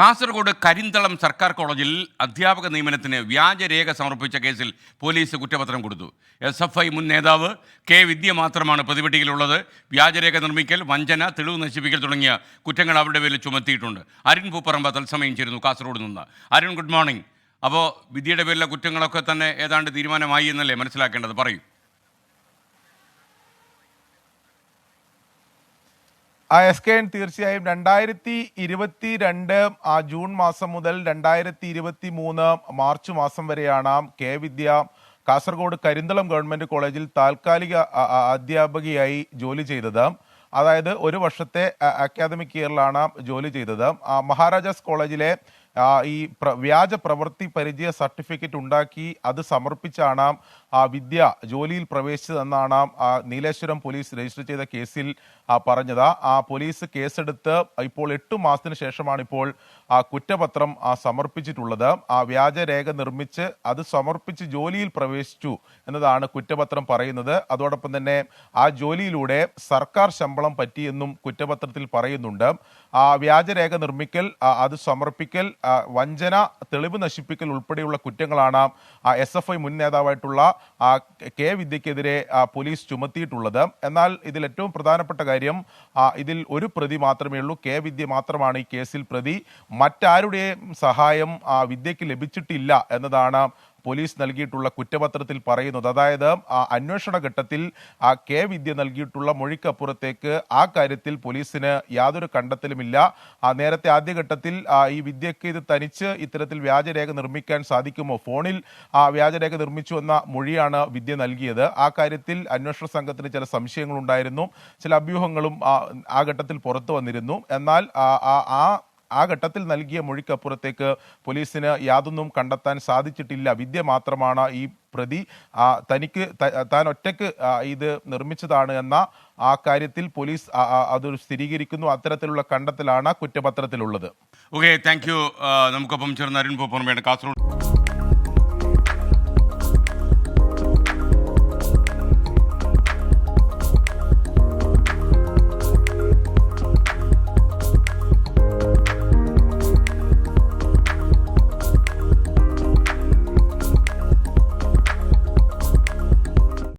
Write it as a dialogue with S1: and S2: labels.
S1: കാസർഗോഡ് കരിന്തളം സർക്കാർ കോളേജിൽ അധ്യാപക നിയമനത്തിന് വ്യാജരേഖ സമർപ്പിച്ച കേസിൽ പോലീസ് കുറ്റപത്രം കൊടുത്തു. എസ് എഫ് ഐ മുൻ നേതാവ് കെ വിദ്യ മാത്രമാണ് പ്രതിപട്ടികയിലുള്ളത്. വ്യാജരേഖ നിർമ്മിക്കൽ വഞ്ചന തെളിവ് നശിപ്പിക്കൽ തുടങ്ങിയ കുറ്റങ്ങൾ അവരുടെ പേരിൽ ചുമത്തിയിട്ടുണ്ട്. അരുൺ പൂപ്പറമ്പ തത്സമയം ചേരുന്നു കാസർഗോഡ് നിന്ന്. അരുൺ ഗുഡ് മോർണിംഗ് അപ്പോൾ വിദ്യയുടെ പേരിലെ കുറ്റങ്ങളൊക്കെ തന്നെ ഏതാണ്ട് തീരുമാനമായി എന്നല്ലേ മനസ്സിലാക്കേണ്ടത്? പറയൂ.
S2: എസ് കെ എൻ തീർച്ചയായും രണ്ടായിരത്തി ഇരുപത്തി രണ്ട് ആ ജൂൺ മാസം മുതൽ രണ്ടായിരത്തി ഇരുപത്തി മൂന്ന് മാർച്ച് മാസം വരെയാണ് കെ വിദ്യ കാസർഗോഡ് കരിന്തളം ഗവൺമെന്റ് കോളേജിൽ താൽക്കാലിക അധ്യാപകയായി ജോലി ചെയ്തത്. അതായത് ഒരു വർഷത്തെ അക്കാദമിക് ഇയറിലാണ് ജോലി ചെയ്തത്. മഹാരാജാസ് കോളേജിലെ ഈ വ്യാജ പ്രവൃത്തി പരിചയ സർട്ടിഫിക്കറ്റ് ഉണ്ടാക്കി അത് സമർപ്പിച്ചാണ് ആ വിദ്യ ജോലിയിൽ പ്രവേശിച്ചതെന്നാണ് ആ നീലേശ്വരം പോലീസ് രജിസ്റ്റർ ചെയ്ത കേസിൽ പറഞ്ഞത്. ആ പോലീസ് കേസെടുത്ത് ഇപ്പോൾ എട്ട് മാസത്തിന് ശേഷമാണ് ഇപ്പോൾ ആ കുറ്റപത്രം ആ, സമർപ്പിച്ചിട്ടുള്ളത്. ആ വ്യാജരേഖ നിർമ്മിച്ച് അത് സമർപ്പിച്ച് ജോലിയിൽ പ്രവേശിച്ചു എന്നതാണ് കുറ്റപത്രം പറയുന്നത്. അതോടൊപ്പം തന്നെ ആ ജോലിയിലൂടെ സർക്കാർ ശമ്പളം പറ്റിയെന്നും കുറ്റപത്രത്തിൽ പറയുന്നുണ്ട്. വ്യാജരേഖ നിർമ്മിക്കൽ അത് സമർപ്പിക്കൽ വഞ്ചന തെളിവ് നശിപ്പിക്കൽ ഉൾപ്പെടെയുള്ള കുറ്റങ്ങളാണ് എസ് എഫ് ഐ മുൻ നേതാവായിട്ടുള്ള കെ വിദ്യക്കെതിരെ പോലീസ് ചുമത്തിയിട്ടുള്ളത്. എന്നാൽ ഇതിൽ ഏറ്റവും പ്രധാനപ്പെട്ട കാര്യം ഇതിൽ ഒരു പ്രതി മാത്രമേ ഉള്ളൂ. കെ വിദ്യ മാത്രമാണ് ഈ കേസിൽ പ്രതി. മറ്റാരുടെയും സഹായം ആ, വിദ്യയ്ക്ക് ലഭിച്ചിട്ടില്ല എന്നതാണ് പോലീസ് നൽകിയിട്ടുള്ള കുറ്റപത്രത്തിൽ പറയുന്നത് അതായത് ആ അന്വേഷണ ഘട്ടത്തിൽ ആ കെ വിദ്യ നൽകിയിട്ടുള്ള മൊഴിക്കപ്പുറത്തേക്ക് ആ കാര്യത്തിൽ പോലീസിന് യാതൊരു കണ്ടെത്തലുമില്ല. നേരത്തെ ആദ്യഘട്ടത്തിൽ ഈ വിദ്യക്ക് ഇത് തനിച്ച് ഇത്തരത്തിൽ വ്യാജരേഖ നിർമ്മിക്കാൻ സാധിക്കുമോ? ഫോണിൽ ആ വ്യാജരേഖ നിർമ്മിച്ചു എന്ന മൊഴിയാണ് വിദ്യ നൽകിയത്. ആ കാര്യത്തിൽ അന്വേഷണ സംഘത്തിന് ചില സംശയങ്ങളുണ്ടായിരുന്നു. ചില അഭ്യൂഹങ്ങളും ആ ഘട്ടത്തിൽ പുറത്തു വന്നിരുന്നു. എന്നാൽ ആ, ആ- ഘട്ടത്തിൽ നൽകിയ മൊഴിക്കപ്പുറത്തേക്ക് പോലീസിന് യാതൊന്നും കണ്ടെത്താൻ സാധിച്ചിട്ടില്ല. വിദ്യ മാത്രമാണ് ഈ പ്രതി. തനിക്ക് താൻ ഒറ്റയ്ക്ക് ഇത് നിർമ്മിച്ചതാണ് എന്ന ആ കാര്യത്തിൽ പോലീസ് അത് സ്ഥിരീകരിക്കുന്നു. അത്തരത്തിലുള്ള കണ്ടെത്തലാണ് കുറ്റപത്രത്തിലുള്ളത്.
S1: ഓക്കെ താങ്ക് യു നമുക്കൊപ്പം ചേർന്ന് അരുൺ പൂപ്പറമ്പയാണ് കാസർഗോഡ്.